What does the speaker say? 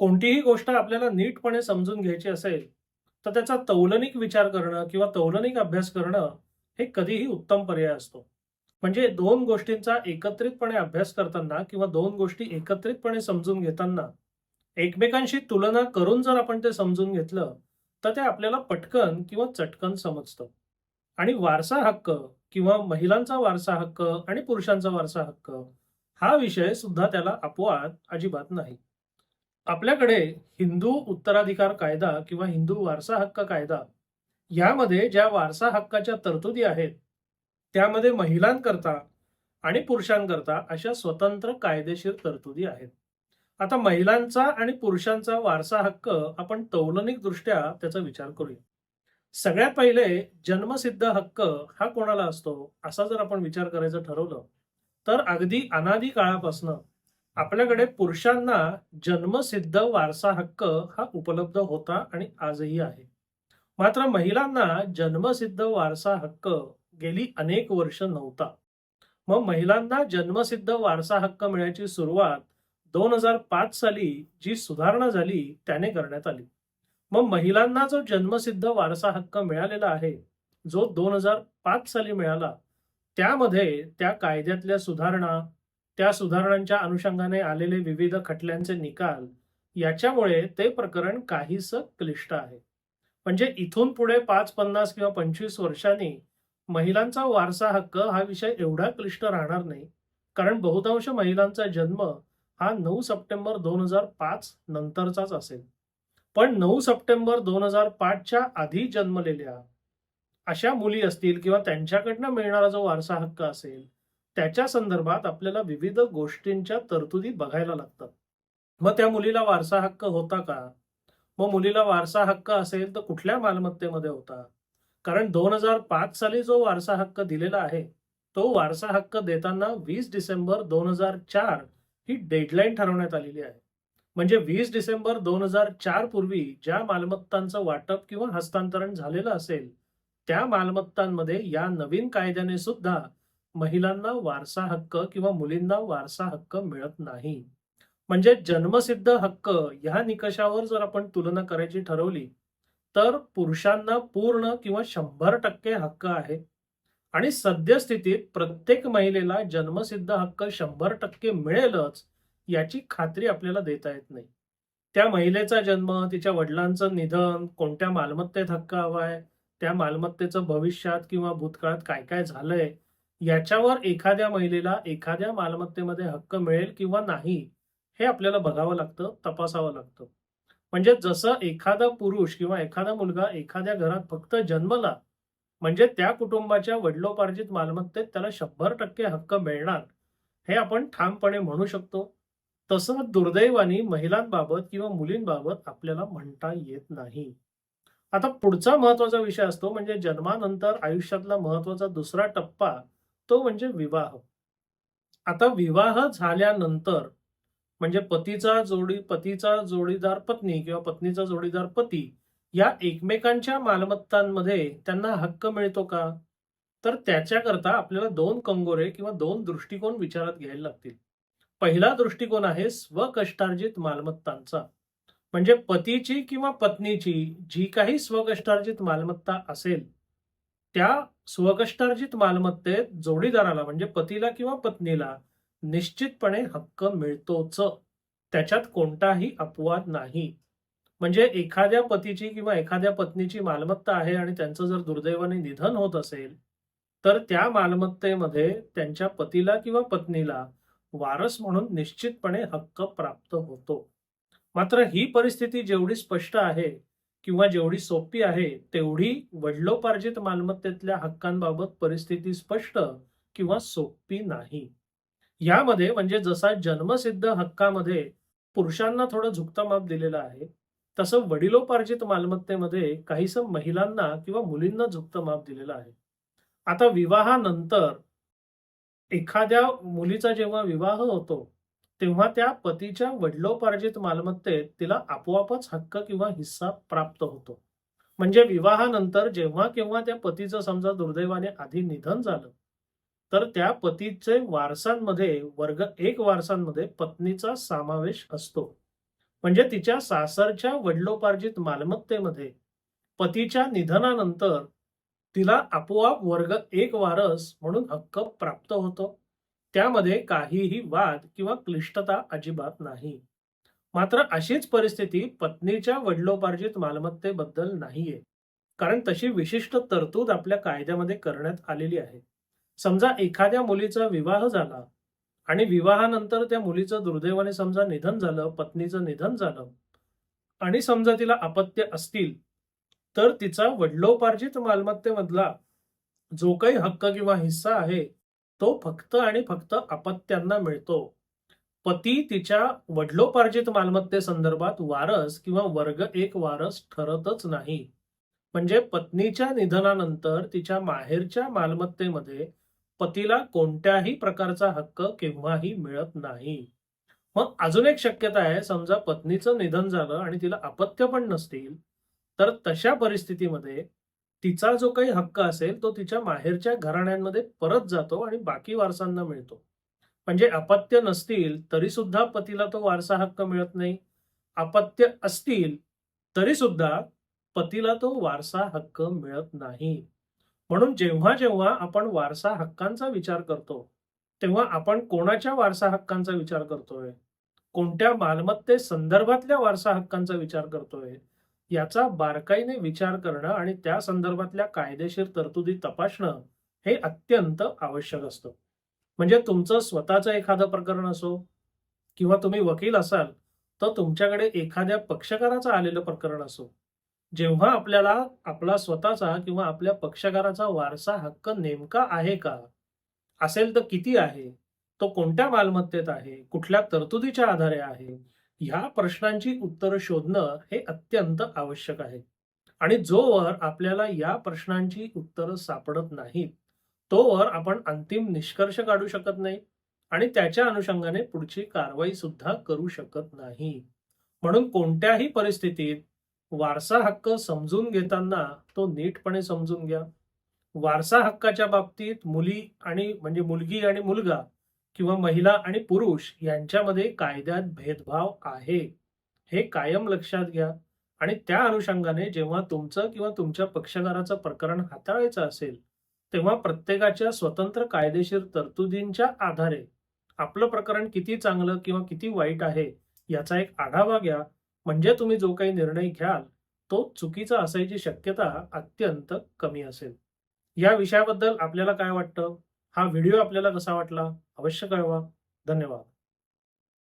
कोणतीही गोष्ट आपल्याला नीटपणे समजून घ्यायची असेल, तर त्याचा तौलनिक विचार करणं किंवा तौलनिक अभ्यास करणं हे कधीही उत्तम पर्याय असतो. म्हणजे दोन गोष्टींचा एकत्रितपणे अभ्यास करताना किंवा दोन गोष्टी एकत्रितपणे समजून घेताना, एकमेकांशी तुलना करून जर आपण ते समजून घेतलं, तर ते आपल्याला पटकन किंवा चटकन समजतं. आणि वारसा हक्क किंवा महिलांचा वारसा हक्क आणि पुरुषांचा वारसा हक्क हा विषय सुद्धा त्याला अपवाद अजिबात नाही. आपल्याकडे हिंदू उत्तराधिकार कायदा किंवा हिंदू वारसा हक्क कायदा यामध्ये ज्या वारसा हक्काच्या तरतुदी आहेत, त्यामध्ये महिलांकरता आणि पुरुषांकरता अशा स्वतंत्र कायदेशीर तरतुदी आहेत. आता महिलांचा आणि पुरुषांचा वारसा हक्क आपण तौलनिक दृष्ट्या त्याचा विचार करूया. सगळ्यात पहिले जन्मसिद्ध हक्क हा कोणाला असतो, असा जर आपण विचार करायचं ठरवलं, तर अगदी अनादी काळापासनं आपल्याकडे पुरुषांना जन्मसिद्ध वारसा हक्क हा उपलब्ध होता आणि आजही आहे. मात्र महिलांना जन्मसिद्ध वारसा हक्क गेली अनेक वर्ष नव्हता. मग महिलांना जन्मसिद्ध वारसा हक्क मिळायची सुरुवात 2005 साली जी सुधारणा झाली त्याने करण्यात आली. मग महिलांना जो जन्मसिद्ध वारसा हक्क मिळालेला आहे, जो 2005 साली मिळाला, त्यामध्ये त्या कायद्यातल्या सुधारणा, त्या सुधारणांच्या अनुषंगाने आलेले विविध खटल्यांचे निकाल याच्यामुळे ते प्रकरण काहीसं क्लिष्ट आहे. म्हणजे इथून पुढे 5, 50 किंवा 25 वर्षांनी महिलांचा वारसा हक्क हा विषय एवढा क्लिष्ट राहणार नाही. कारण बहुतांश महिलांचा जन्म हा नऊ सप्टेंबर 2005 नंतरचाच असेल. पण नऊ सप्टेंबर दोन हजार पाचच्या आधी जन्मलेल्या अशा मुली असतील किंवा त्यांच्याकडनं मिळणारा जो वारसा हक्क असेल, त्याच्या संदर्भात आपल्याला विविध गोष्टींच्या तरतुदी बघायला लागतात. मग त्या मुलीला वारसा हक्क होता का? मग मुलीला वारसा हक्क असेल तर कुठल्या मालमत्तेमध्ये होता? कारण 2005 साली जो वारसा हक्क दिलेला आहे, तो वारसा हक्क देताना वीस डिसेंबर 2004 ही डेडलाईन ठरवण्यात आलेली आहे. म्हणजे वीस डिसेंबर 2004 पूर्वी ज्या मालमत्तांचं वाटप किंवा हस्तांतरण झालेलं असेल, त्या मालमत्तांमध्ये या नवीन कायद्याने सुद्धा महिलांना वारसा हक्क किंवा मुलींना वारसा हक्क मिळत नाही. म्हणजे जन्मसिद्ध हक्क ह्या निकषावर जर आपण तुलना करायची ठरवली, तर पुरुषांना पूर्ण किंवा 100% हक्क आहे आणि सद्यस्थितीत प्रत्येक महिलेला जन्मसिद्ध हक्क 100% मिळेलच याची खात्री आपल्याला देता येत नाही. त्या महिलेचा जन्म, तिच्या वडिलांचं निधन, कोणत्या मालमत्तेत हक्क हवा आहे त्या मालमत्तेचं भविष्यात किंवा भूतकाळात काय-काय झालंय, याच्यावर एखाद्या महिलेला एखाद्या मालमत्तेमध्ये हक्क मिळेल किंवा नाही, हे आपल्याला बघावं लागतं, तपासावं लागतं. म्हणजे जसं एखादा पुरुष किंवा एखादा मुलगा एखाद्या घरात फक्त जन्मला, म्हणजे त्या कुटुंबाच्या वडिलोपार्जित मालमत्तेत त्याला 100% हक्क मिळणार, हे आपण ठामपणे म्हणू शकतो. तसं दुर्दैवानी महिलांबाबत किंवा मुलींबाबत आपल्याला म्हणता येत नाही. आता पुढचा महत्त्वाचा विषय असतो म्हणजे जन्मानंतर आयुष्यातला महत्त्वाचा दुसरा टप्पा, तो म्हणजे विवाह. आता विवाह झाल्यानंतर म्हणजे पतीचा जोडी पतीचा जोडीदार पत्नी किंवा पत्नीचा जोडीदार पती या एकमेकांच्या मालमत्तांमध्ये त्यांना हक्क मिळतो का? तर त्याच्याकरता आपल्याला दोन कंगोरे किंवा दोन दृष्टिकोन विचारात घ्यायला लागतील. पहिला दृष्टिकोन आहे स्वकष्टार्जित मालमत्तांचा. म्हणजे पतीची किंवा पत्नीची जी काही स्वकष्टार्जित मालमत्ता असेल, त्या स्वकष्टार्जित मालमत्तेत जोडीदाराला म्हणजे पतीला किंवा पत्नीला निश्चितपणे हक्क मिळतोच. त्याच्यात कोणताही अपवाद नाही. म्हणजे एखाद्या पतीची किंवा एखाद्या पत्नीची मालमत्ता आहे आणि त्यांचं जर दुर्दैवाने निधन होत असेल, तर त्या मालमत्तेमध्ये त्यांच्या पतीला किंवा पत्नीला वारस म्हणून निश्चितपणे हक्क प्राप्त होतो. मात्र ही परिस्थिती जेवढी स्पष्ट आहे किंवा जेवढी सोपी आहे, तेवढी वडिलोपार्जित मालमत्तेतल्या हक्कांबाबत परिस्थिती स्पष्ट किंवा सोपी नाही. यामध्ये म्हणजे जसा जन्मसिद्ध हक्कामध्ये पुरुषांना थोडं झुकतं माप दिलेलं आहे, तसं वडिलोपार्जित मालमत्तेमध्ये काहीसं महिलांना किंवा मुलींना झुकतं माप दिलेलं आहे. आता विवाहानंतर एखाद्या मुलीचा जेव्हा विवाह होतो, तेव्हा त्या पतीच्या वडिलोपार्जित मालमत्तेत तिला आपोआपच हक्क किंवा हिस्सा प्राप्त होतो. म्हणजे विवाहानंतर जेव्हा केव्हा त्या पतीचं समजा दुर्दैवाने आधी निधन झालं, तर त्या पतीचे वारसांमध्ये वर्ग एक वारसांमध्ये पत्नीचा समावेश असतो. म्हणजे तिच्या सासरच्या वडिलोपार्जित मालमत्तेमध्ये पतीच्या निधनानंतर तिला आपोआप वर्ग एक वारस म्हणून हक्क प्राप्त होतो त्यामध्ये काहीही वाद किंवा क्लिष्टता अजिबात नाही. मात्र अशीच परिस्थिती पत्नीच्या वडिलोपार्जित मालमत्तेबद्दल नाहीये. कारण तशी विशिष्ट तरतूद आपल्या कायद्यामध्ये करण्यात आलेली आहे. समजा एखाद्या मुलीचा विवाह झाला आणि विवाहानंतर त्या मुलीचं दुर्दैवाने समजा निधन झालं पत्नीचं निधन झालं आणि समजा तिला अपत्य असतील तर तिचा वडिलोपार्जित मालमत्तेमधला जो काही हक्क किंवा हिस्सा आहे तो फक्त आणि फक्त अपत्यांना मिळतो. पती तिच्या वडिलोपार्जित मालमत्तेसंदर्भात वारस किंवा वर्ग एक वारस ठरतच नाही. म्हणजे पत्नीच्या निधनानंतर तिच्या माहेरच्या मालमत्तेमध्ये पतीला कोणत्याही प्रकारचा हक्क केव्हाही मिळत नाही. मग अजून एक शक्यता आहे समजा पत्नीचं निधन झालं आणि तिला अपत्य पण नसतील तर तशा परिस्थितीमध्ये तिचा जो काही हक्क असेल तो तिच्या माहेरच्या घराण्यांमध्ये परत जातो आणि बाकी वारसांना मिळतो. म्हणजे अपत्य नसतील तरी सुद्धा पतीला तो वारसा हक्क मिळत नाही. अपत्य असतील तरी सुद्धा पतीला तो वारसा हक्क मिळत नाही. म्हणून जेव्हा जेव्हा आपण वारसा हक्कांचा विचार करतो तेव्हा आपण कोणाच्या वारसा हक्कांचा विचार करतोय? कोणत्या मालमत्ते संदर्भातल्या वारसा हक्कांचा विचार करतोय? याचा बारकाईने विचार करणं आणि त्या संदर्भातल्या कायदेशीर तरतुदी तपासणं हे अत्यंत आवश्यक असतं. म्हणजे तुमचं स्वतःचं एखादं प्रकरण असो किंवा तुम्ही वकील असाल तर तुमच्याकडे एखाद्या पक्षकाराचं आलेलं प्रकरण असो. जेव्हा आपल्याला आपला स्वतःचा किंवा आपल्या पक्षकाराचा वारसा हक्क नेमका आहे का? असेल तर किती आहे? तो कोणत्या मालमत्तेत आहे? कुठल्या तरतुदीच्या आधारे आहे? ह्या प्रश्नांची उत्तरं शोधणं हे अत्यंत आवश्यक आहे. आणि जोवर आपल्याला या प्रश्नांची उत्तरं सापडत नाहीत तोवर आपण अंतिम निष्कर्ष काढू शकत नाही आणि त्याच्या अनुषंगाने पुढची कारवाई सुद्धा करू शकत नाही. म्हणून कोणत्याही परिस्थितीत वारसा हक्क समजून घेताना तो नीटपणे समजून घ्या. वारसा हक्काच्या बाबतीत मुली आणि म्हणजे मुलगी आणि मुलगा किंवा महिला आणि पुरुष यांच्यामध्ये कायद्यात भेदभाव आहे. हे कायम लक्षात घ्या. आणि त्या अनुषंगाने जेव्हा तुमचं किंवा तुमच्या पक्षकाराचं प्रकरण हाताळायचं असेल तेव्हा प्रत्येकाच्या स्वतंत्र कायदेशीर तरतुदींच्या आधारे आपलं प्रकरण किती चांगलं किंवा किती वाईट आहे याचा एक आढावा घ्या. म्हणजे तुम्ही जो काही निर्णय घ्याल तो चुकीचा असायची शक्यता अत्यंत कमी असेल. या विषयाबद्दल आपल्याला काय वाटतं? हा व्हिडिओ आपल्याला कसा वाटला अवश्य कळवा. धन्यवाद.